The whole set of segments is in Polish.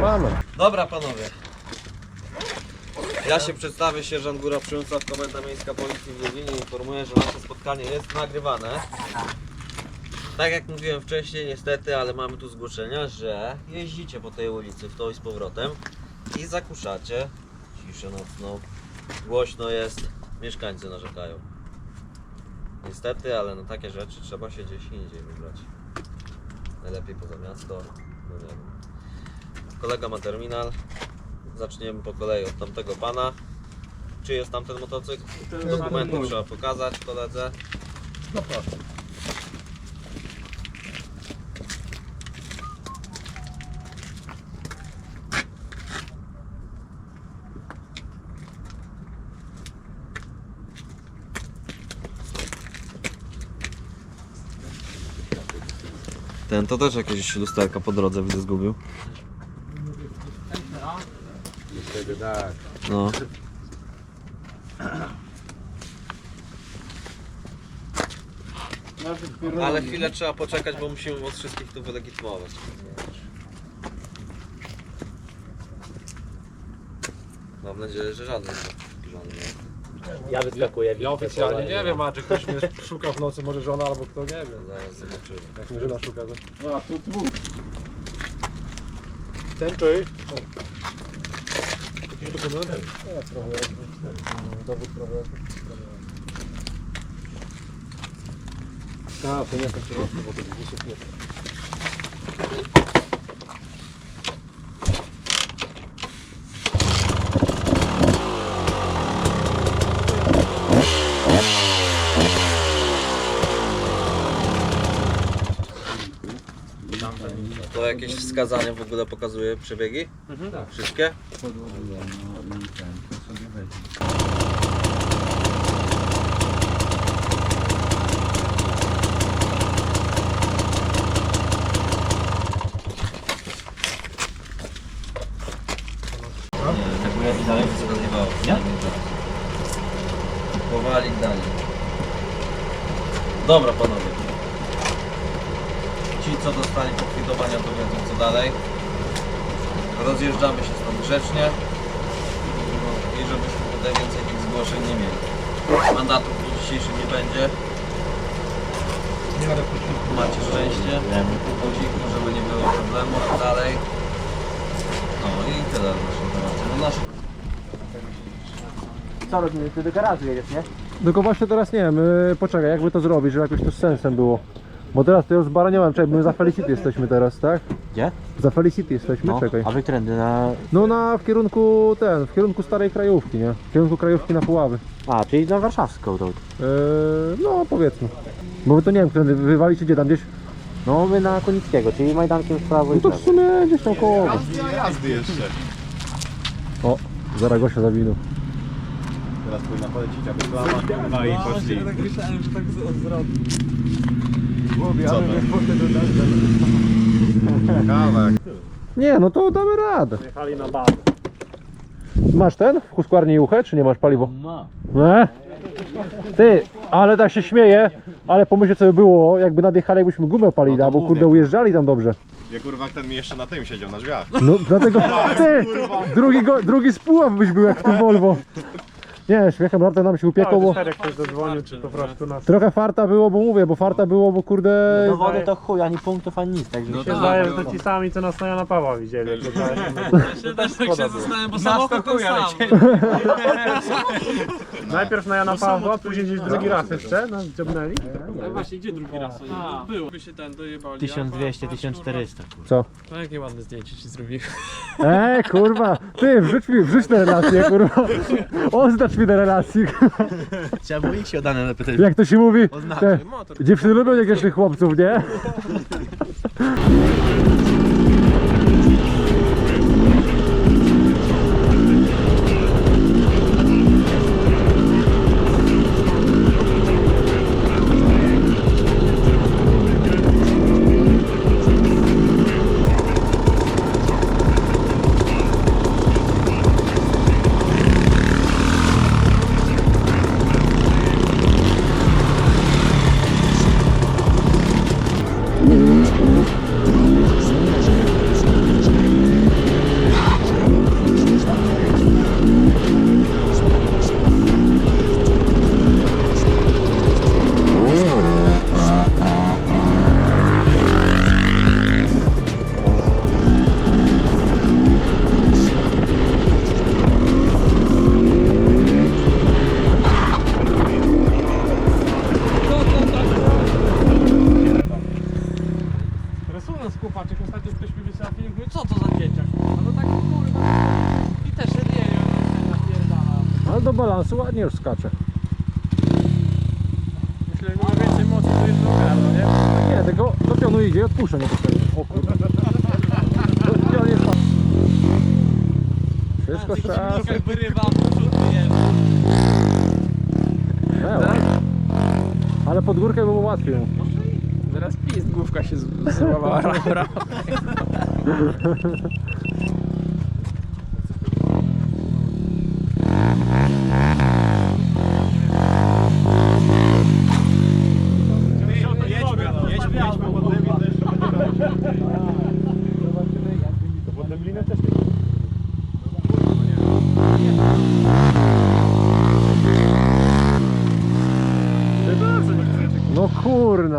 Mamy. Dobra panowie. Ja się przedstawię, sierżant Góra Przyłęcław, Komenda Miejska Policji w Lublinie. Informuję, że nasze spotkanie jest nagrywane. Tak jak mówiłem wcześniej, niestety, ale mamy tu zgłoszenia, że jeździcie po tej ulicy w to i z powrotem i zakuszacie ciszę nocną. Głośno jest, mieszkańcy narzekają. Niestety, ale na takie rzeczy trzeba się gdzieś indziej wybrać. Najlepiej poza miasto, no nie wiem. Kolega ma terminal. Zaczniemy po kolei od tamtego pana. Czy jest tamten motocykl? Dokumenty trzeba pokazać koledze. No proszę. Ten to też jakieś lusterka po drodze widzę zgubił. Wtedy tak. No. Ale chwilę trzeba poczekać, bo musimy was wszystkich tu wylegitymować. Mam nadzieję, że żaden. żaden nie. Ja wyskakuję. Ja oficjalnie nie wiem, a czy ktoś mnie szuka w nocy, może żona albo kto, nie wiem. Zaraz zobaczymy. Jak mnie żona szuka, to... No a tu dwóch. Ten czyj? Jakiś dokument? Nie, trochę. Dowód trochę. A, to nie jest kierowca, bo tych busów nie To jakieś wskazania w ogóle pokazuje przebiegi? Wszystkie? Tak mówię dalej. Wskazywało. Nie? Powali dalej. Dobra panowie. Ci co dostali pokwitowania to wiedzą co dalej. Rozjeżdżamy się stąd grzecznie. I żebyśmy tutaj więcej tych zgłoszeń nie mieli. Mandatów w dniu dzisiejszym nie będzie. Macie szczęście. Po cichu, żeby nie było problemów dalej. No i tyle w naszym temacie. No nasz Co robimy? Ty do garażu jedziesz, nie? Tylko właśnie teraz nie wiem, yy, poczekaj, jakby to zrobić, żeby jakoś to z sensem było. Bo teraz to już bara nie mam, czekaj, my za Felicity jesteśmy teraz, tak? Gdzie? Za Felicity jesteśmy, czekaj. A wy trendy na... No na w kierunku ten, w kierunku starej krajówki, nie? W kierunku krajówki na Puławy. A, czyli na warszawską to. Yy, no powiedzmy. Bo wy to nie wiem, którędy wywalicie gdzie tam gdzieś. No my na Konickiego, czyli Majdankiem w prawo No i to w lewo. sumie gdzieś tam koło. jazdy jeszcze. O, zaraz gościa zawinął. Teraz powinna polecić, aby plama. No i poszli. tak myślałem, że tak odwrotnie. Co to? Kawak. Nie, no to damy radę. Jechali na bazę. Masz ten w huskwarni juchę, czy nie masz paliwo? Ma. Nie? Ty, ale tak się śmieję, ale pomyślcie co by było, jakby nadjechali, jakbyśmy gumę palili, No to albo mówię. kurde ujeżdżali tam dobrze. Ja kurwa ten mi jeszcze na tym siedział, na drzwiach. No dlatego, ty, drugi, go, drugi spóław byś był jak w tym Volvo. Nie, śmiechem żartem nam się upiekło, bo Jak ktoś zadzwonił, czy po prostu nas... trochę farta było, bo mówię, bo farta było, bo kurde... Do wody to chuj, ani punktów, ani nic, także... Mi się zdaje, że to ci sami, co nas na Jana Pawła widzieli. Ja też tak się zastanawiam, bo samochód ten sam. Najpierw na Jana Pawła, później gdzieś drugi raz jeszcze nas dziobnęli. Właśnie, gdzie drugi raz? A, był. By się ten dojebali. 1200, a patrz, 1400. Co? kurwa, To jakie ładne zdjęcie ci zrobiłem. Eee, kurwa, ty, wrzuć mi, wrzuć te relacje, kurwa. Oznacz mi te relacje. Trzeba było ich się o dane napytać. Jak to się mówi, te, Motor. dziewczyny lubią niegrzecznych chłopców, nie? Balansu ładnie już skacze. Myślę, że ma więcej mocy, to jest ogarno, nie? Nie, tylko do pionu idzie i odpuszcza nie O kurde. To pion jest. Wszystko wyrywa. E, ładnie. Ale pod górkę było łatwiej. Teraz pist główka się złamała.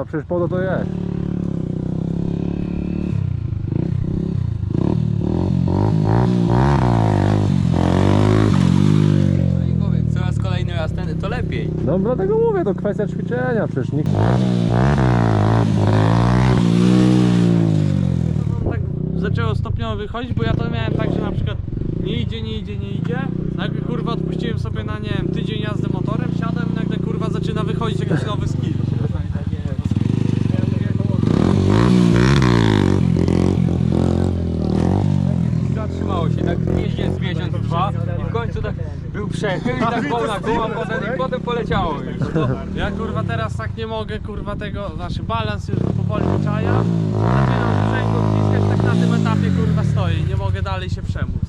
kurna, przecież po to to jest. No i mówię, coraz kolejny raz ten, to lepiej. No dlatego mówię, to kwestia ćwiczenia, przecież nikt... tak zaczęło stopniowo wychodzić, bo ja to miałem tak, że na przykład nie idzie, nie idzie, nie idzie. Nagle kurwa odpuściłem sobie na nie wiem, tydzień jazdy motorem, siadam i nagle kurwa zaczyna wychodzić jakiś nowy skill. Zatrzymało się, tak jeździec miesiąc, dwa i w końcu tak był przechył i tak wolna głowa, potem, i potem poleciało już. Ja kurwa teraz tak nie mogę kurwa tego, znaczy balans już powoli wyczaja. Zaczynam sprzęgło wciskać, tak na tym etapie kurwa stoję, nie mogę dalej się przemóc.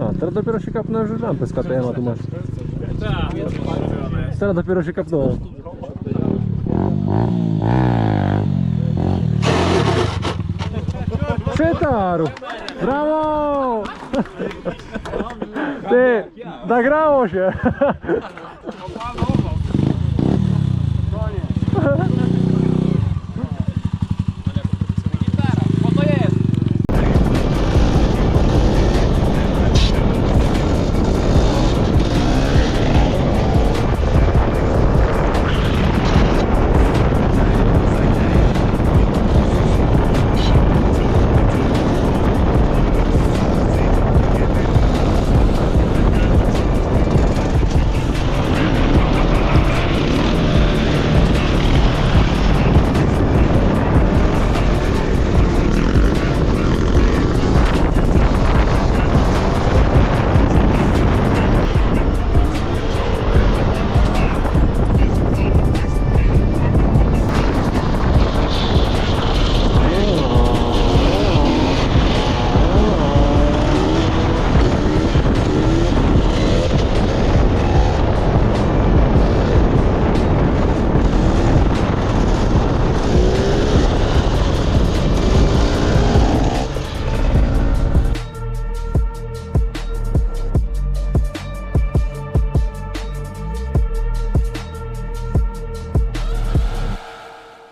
A, teraz dopiero się kapnąłem, że lampę z KTM, a tu masz. Tak, Teraz dopiero się kapnąłem. Przetarł! Brawo! Nagrało się!